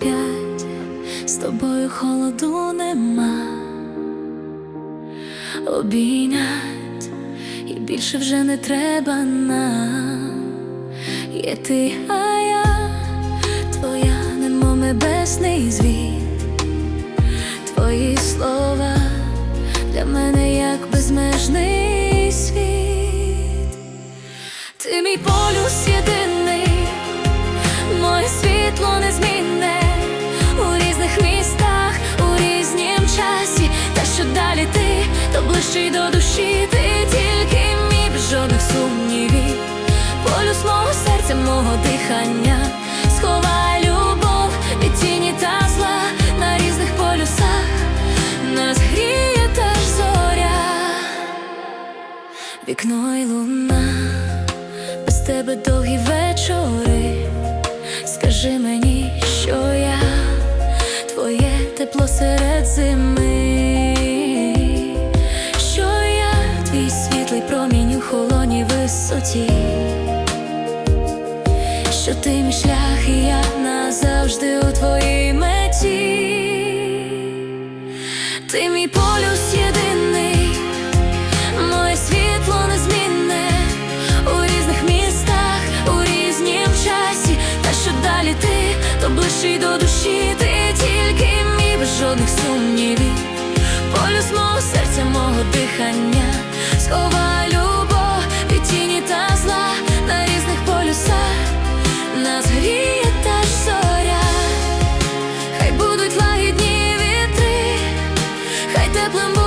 П'ять з тобою холоду нема обійнять і більше вже не треба нам. Є ти, а я твоя, немов небесний звіт, твої слова для мене як безмежний світ. Ти мій полюс єдиний, моє світло незмінне у різних містах, у різнім часі. Та що далі ти, то ближче й до душі, мого дихання, сховай любов від тіні та зла на різних полюсах. Нас гріє та ж зоря, вікно й луна без тебе довгі вечори. Скажи мені, що я твоє тепло серед зими, що я твій світлий промінь у холодній висоті, що ти мій шлях, і я назавжди у твоїй меті. Ти мій полюс єдиний, моє світло незмінне у різних містах, у різнім часі. Та що далі ти, то ближче й до душі, ти тільки мій без жодних сумнівів. Полюс мого серця, мого дихання, сховай problem.